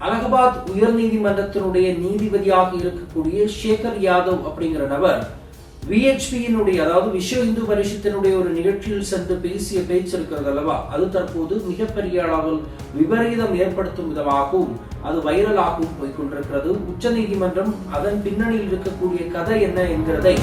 அலகாபாத் உயர்நீதிமன்றத்தினுடைய நீதிபதியாக இருக்கக்கூடிய சேகர் யாதவ் அப்படிங்கிற நபர் விஹெச்பியினுடைய அதாவது விஸ்வ இந்து பரிஷத்தினுடைய ஒரு நிகழ்ச்சியில் சென்று பேசிய பேச்சு இருக்கிறது அல்லவா? அது தற்போது மிகப்பெரிய அளவில் விபரீதம் ஏற்படுத்தும் விதமாகவும் அது வைரலாகவும் போய்கொண்டிருக்கிறது உச்ச நீதிமன்றம் அதன் பின்னணியில் இருக்கக்கூடிய கதை என்ன என்கிறதை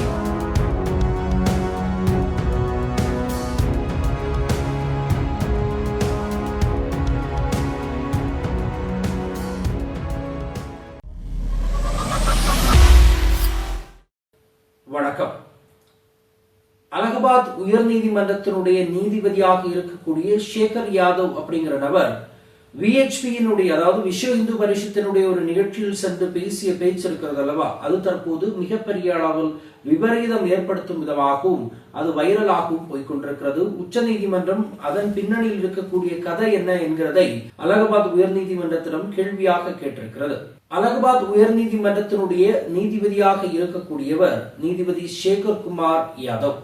அலகாபாத் உயர்நீதிமன்றத்தினுடைய நீதிபதியாக இருக்கக்கூடிய சேகர் யாதவ் அப்படிங்கிற நபர் விஹெச்பியினுடைய அதாவது விஸ்வ இந்து பரிஷத்தினுடைய ஒரு நிகழ்ச்சியில் சென்று பேசிய பேச்சு இருக்கிறது அல்லவா? அது தற்போது மிகப்பெரிய அளவில் விபரீதம் ஏற்படுத்தும் விதமாகவும் அது வைரலாகவும் போய்கொண்டிருக்கிறது. உச்ச நீதிமன்றம் அதன் பின்னணியில் இருக்கக்கூடிய கதை என்ன என்கிறதை அலகாபாத் உயர்நீதிமன்றத்திடம் கேள்வியாக கேட்டிருக்கிறது. அலகாபாத் உயர்நீதிமன்றத்தினுடைய நீதிபதியாக இருக்கக்கூடியவர் நீதிபதி சேகர் குமார் யாதவ்.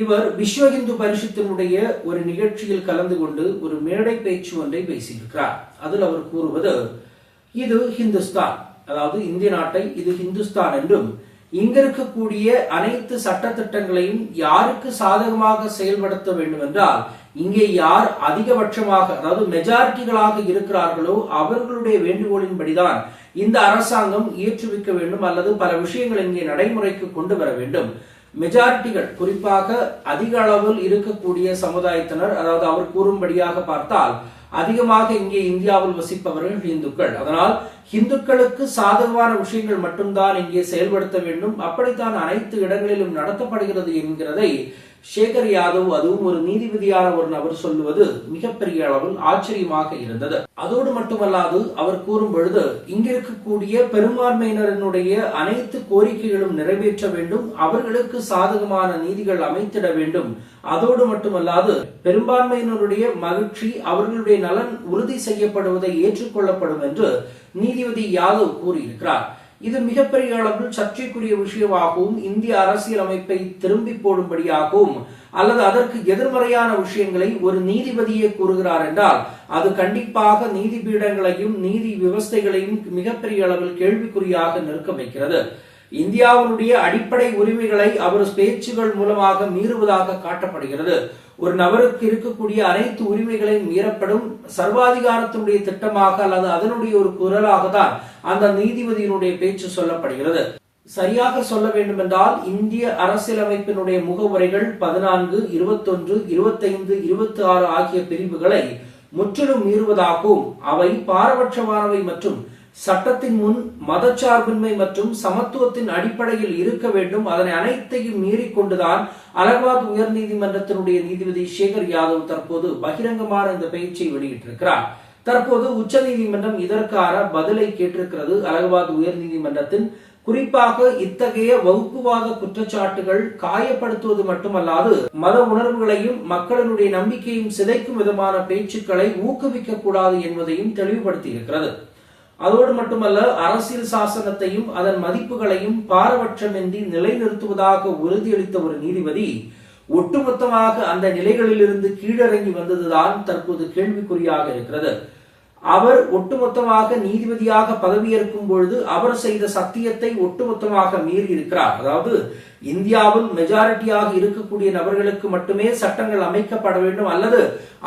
இவர் விஸ்வ இந்து பரிஷத்தினுடைய ஒரு நிகழ்ச்சியில் கலந்து கொண்டு ஒரு மேடை பேச்சு ஒன்றை பேசியிருக்கிறார். அதில் அவர் கூறுவது இது ஹிந்துஸ்தான். அதாவது இந்திய நாட்டை இது ஹிந்துஸ்தான் என்றும் இங்க இருக்கக்கூடிய அனைத்து சட்டத்திட்டங்களையும் யாருக்கு சாதகமாக செயல்படுத்த வேண்டும் என்றால் இங்கே யார் அதிகபட்சமாக அதாவது மெஜாரிட்டிகளாக இருக்கிறார்களோ அவர்களுடைய வேண்டுகோளின்படிதான் இந்த அரசாங்கம் இயற்றுவிக்க வேண்டும் அல்லது பல விஷயங்கள் இங்கே நடைமுறைக்கு கொண்டு வர வேண்டும். மெஜாரிட்டிகள் குறிப்பாக அதிக அளவில் இருக்கக்கூடிய சமுதாயத்தினர் அதாவது அவர் கூறும்படியாக பார்த்தால் அதிகமாக இங்கே இந்தியாவில் வசிப்பவர்கள் இந்துக்கள் அதனால் இந்துக்களுக்கு சாதகமான விஷயங்கள் மட்டும்தான் இங்கே செயல்படுத்த வேண்டும். அப்படித்தான் அனைத்து இடங்களிலும் நடத்தப்படுகிறது என்கிறதை சேகர் யாதவ் அதுவும் ஒரு நீதிபதியான ஒரு நபர் சொல்லுவது மிகப்பெரிய அளவில் ஆச்சரியமாக இருந்தது. அதோடு மட்டுமல்லாது அவர் கூறும் பொழுது இங்கிருக்கக்கூடிய பெரும்பான்மையினரினுடைய அனைத்து கோரிக்கைகளும் நிறைவேற்ற வேண்டும் அவர்களுக்கு சாதகமான நீதிகள் அமைத்திட வேண்டும். அதோடு மட்டுமல்லாது பெரும்பான்மையினருடைய மகிழ்ச்சி அவர்களுடைய நலன் உறுதி செய்யப்படுவதை ஏற்றுக்கொள்ளப்படும் என்று நீதிபதி யாதவ் கூறியிருக்கிறார். இது மிகப்பெரிய அளவில் சர்ச்சைக்குரிய விஷயமாகவும் இந்திய அரசியல் அமைப்பை திரும்பி போடும்படியாகவும் அல்லது அதற்கு எதிர்மறையான விஷயங்களை ஒரு நீதிபதியே கூறுகிறார் என்றால் அது கண்டிப்பாக நீதிபீடங்களையும் நீதி விவஸ்தைகளையும் மிகப்பெரிய அளவில் கேள்விக்குறியாக நிற்க வைக்கிறது இந்தியாவினுடைய அடிப்படை உரிமைகளை அவர் பேச்சுகள் மூலமாக மீறுவதாக காட்டப்படுகிறது. ஒரு நபருக்கு இருக்கக்கூடிய அனைத்து உரிமைகளையும் மீறப்படும் சர்வாதிகாரத்தினுடைய திட்டமாக அல்லது அதனுடைய ஒரு குரலாக தான் அந்த நீதிபதியினுடைய பேச்சு சொல்லப்படுகிறது. சரியாக சொல்ல வேண்டும் என்றால் இந்திய அரசியலமைப்பினுடைய முகவுரைகள் பதினான்கு இருபத்தொன்று இருபத்தைந்து இருபத்தி ஆறு ஆகிய பிரிவுகளை முற்றிலும் மீறுவதாகவும் அவை பாரபட்சமானவை மற்றும் சட்டத்தின் முன் மதச்சார்பின்மை மற்றும் சமத்துவத்தின் அடிப்படையில் இருக்க வேண்டும். அதனை அனைத்தையும் மீறிக்கொண்டுதான் அலகாபாத் உயர்நீதிமன்றத்தினுடைய நீதிபதி சேகர் யாதவ் தற்போது பகிரங்கமான இந்த பேச்சை வெளியிட்டிருக்கிறார். தற்போது உச்ச நீதிமன்றம் இதற்கான பதிலை கேட்டிருக்கிறது. அலகாபாத் உயர்நீதிமன்றத்தின் குறிப்பாக இத்தகைய வகுப்புவாத குற்றச்சாட்டுகள் காயப்படுத்துவது மட்டுமல்லாது மத உணர்வுகளையும் மக்களினுடைய நம்பிக்கையும் சிதைக்கும் விதமான பேச்சுக்களை ஊக்குவிக்க கூடாது என்பதையும் தெளிவுபடுத்தியிருக்கிறது. அதோடு மட்டுமல்ல அரசியல் சாசனத்தையும் அதன் மதிப்புகளையும் பாரபட்சமின்றி நிலைநிறுத்துவதாக உறுதியளித்த ஒரு நீதிபதி ஒட்டுமொத்தமாக அந்த நிலைகளிலிருந்து கீழிறங்கி வந்ததுதான் தற்போது கேள்விக்குறியாக இருக்கிறது. அவர் ஒட்டுமொத்தமாக நீதிபதியாக பதவியேற்கும் பொழுது அவர் செய்த சத்தியத்தை ஒட்டுமொத்தமாக மீறி இருக்கிறார். அதாவது இந்தியாவில் மெஜாரிட்டியாக இருக்கக்கூடிய நபர்களுக்கு மட்டுமே சட்டங்கள் அமைக்கப்பட வேண்டும். அல்லது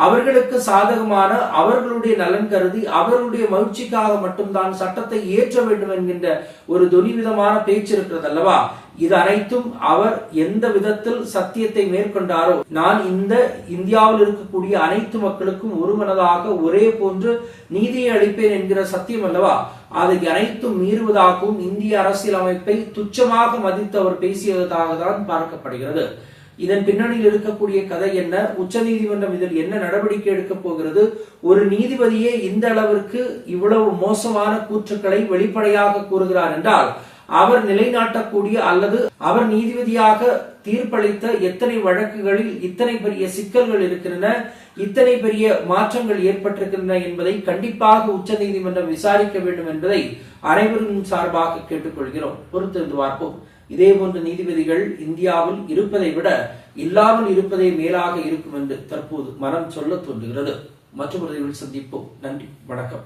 அவர்களுக்கு சாதகமான அவர்களுடைய நலன் கருதி அவர்களுடைய மகிழ்ச்சிக்காக மட்டும்தான் சட்டத்தை ஏற்ற வேண்டும் என்கின்ற ஒரு துணிவிதமான பேச்சு இருக்கிறது அல்லவா? இது அனைத்தும் அவர் எந்த விதத்தில் சத்தியத்தை மேற்கொண்டாரோ நான் இந்த இந்தியாவில் இருக்கக்கூடிய அனைத்து மக்களுக்கும் ஒரு மனதாக ஒரே போன்று நீதியை அளிப்பேன் என்கிற சத்தியம் அல்லவா? அதை அனைத்தும் மீறுவதாகவும் இந்திய அரசியல் அமைப்பை துச்சமாக மதித்து அவர் பேசியதாக தான் பார்க்கப்படுகிறது. இதன் பின்னணியில் இருக்கக்கூடிய கதை என்ன? உச்ச நீதிமன்றம் இதில் என்ன நடவடிக்கை எடுக்க போகிறது? ஒரு நீதிபதியே இந்த அளவிற்கு இவ்வளவு மோசமான கூற்றுக்களை வெளிப்படையாக கூறுகிறார் என்றால் அவர் நிலைநாட்டக்கூடிய அல்லது அவர் நீதிபதியாக தீர்ப்பளித்த எத்தனை வழக்குகளில் இத்தனை பெரிய சிக்கல்கள் இருக்கின்றன இத்தனை பெரிய மாற்றங்கள் ஏற்பட்டிருக்கின்றன என்பதை கண்டிப்பாக உச்ச நீதிமன்றம் விசாரிக்க வேண்டும் என்பதை அனைவரும் சார்பாக கேட்டுக்கொள்கிறோம். பொறுத்திருந்து பார்ப்போம். இதே போன்ற நீதிபதிகள் இந்தியாவில் இருப்பதை விட இல்லாமல் இருப்பதே மேலாக இருக்கும் என்று தற்போது மனம் சொல்ல தோன்றுகிறது. மற்றொரு சந்திப்போம். நன்றி. வணக்கம்.